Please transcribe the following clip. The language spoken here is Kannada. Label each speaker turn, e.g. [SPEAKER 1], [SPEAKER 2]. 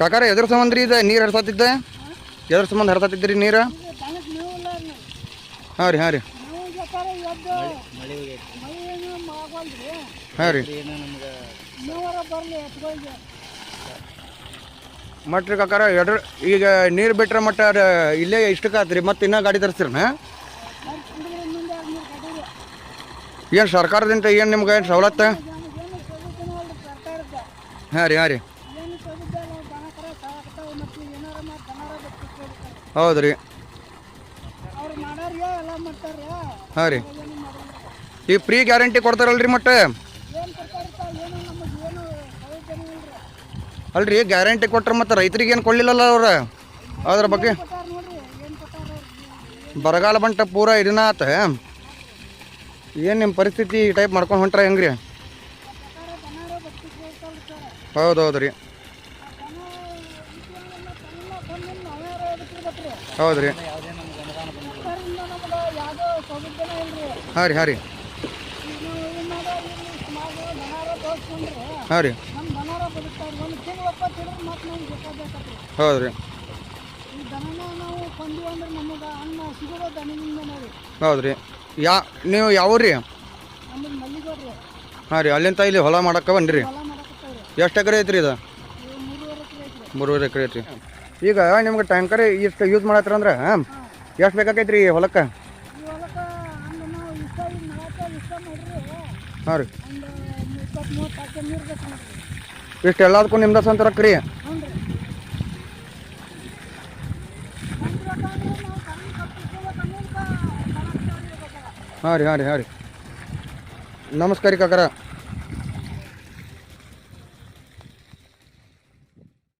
[SPEAKER 1] ಕಾಕಾರ, ಎದ್ರ ಸಂಬಂಧ ರೀ ಇದು? ನೀರು ಹರಿಸತ್ತಿದ್ದೆ ಎದ್ರ ಸಂಬಂಧ ಹರಿಸತ್ತಿದ್ರಿ ನೀರು? ಹಾಂ ರೀ ಹಾಂ ರೀ. ಹಾಂ ರೀ. ಮಟ್ರಿ ಕಾಕಾರ ಎಡ್ರ ಈಗ ನೀರು ಬಿಟ್ರೆ ಮಟ್ಟ ಇಲ್ಲೇ ಇಷ್ಟಕ್ಕೆ ಆತ್ರಿ ಮತ್ತೆ ಇನ್ನೂ ಗಾಡಿ ತರಿಸ್ತೀರನ ಏನು ಸರ್ಕಾರದಿಂದ ಏನು ನಿಮ್ಗೆ ಏನು ಸವಲತ್ತು? ಹಾಂ ರೀ ಹಾಂ ರೀ. ಹೌದು ರೀ. ಹಾಂ ರೀ.
[SPEAKER 2] ಏನು
[SPEAKER 1] ಈ ಫ್ರೀ ಗ್ಯಾರಂಟಿ ಕೊಡ್ತಾರಲ್ರಿ ಮತ್ತೆ? ಅಲ್ರಿ, ಗ್ಯಾರಂಟಿ ಕೊಟ್ರೆ ಮತ್ತೆ ರೈತರಿಗೆ ಏನು ಕೊಡಲಿಲ್ಲಲ್ಲ ಅವ್ರು? ಅದ್ರ ಬಗ್ಗೆ? ಬರಗಾಲ ಬಂಟ ಪೂರ ಇದನ್ನ ಆತ. ಏನು ನಿಮ್ಮ ಪರಿಸ್ಥಿತಿ ಈ ಟೈಪ್ ಮಾಡ್ಕೊಂಡು ಹೊಂಟ್ರ ಹೆಂಗ್ರಿ? ನಮ್ಗೆ ರೀ ಹೌದು ರೀ ಹಾಂ ರೀ ಹಾಂ ರೀ ಹಾಂ ರೀ ಹೌದು ರೀ ಹೌದು ರೀ ಯಾ, ನೀವು ಯಾವ ರೀ ಹಾಂ ರೀ ಅಲ್ಲಿಂದ ಇಲ್ಲಿ ಹೊಲ ಮಾಡಕ್ಕೆ
[SPEAKER 2] ಮಾಡಕತ್ತವ್ರಿ
[SPEAKER 1] ಎಷ್ಟು ಎಕರೆ ಐತ್ರಿ ಇದು?
[SPEAKER 2] ಮೂರುವರೆ ಎಕರೆ ಐತ್ರಿ.
[SPEAKER 1] ಈಗ ನಿಮ್ಗೆ ಟ್ಯಾಂಕರ್ ಇಷ್ಟು ಯೂಸ್ ಮಾಡತ್ರ ಅಂದ್ರೆ ಎಷ್ಟು ಬೇಕಾಗೈತ್ರಿ ಹೊಲಕ್ಕೆ? ಹಾಂ ರೀ. ಇಷ್ಟು ಎಲ್ಲದಕ್ಕೂ ನಿಮ್ದು ಸ್ವಂತ ರೊಕ್ಕ ರೀ? ಹಾಂ ರೀ ಹಾಂ ರೀ ಹಾಂ ರೀ. ನಮಸ್ಕಾರ ರೀ ಕಾಕರ.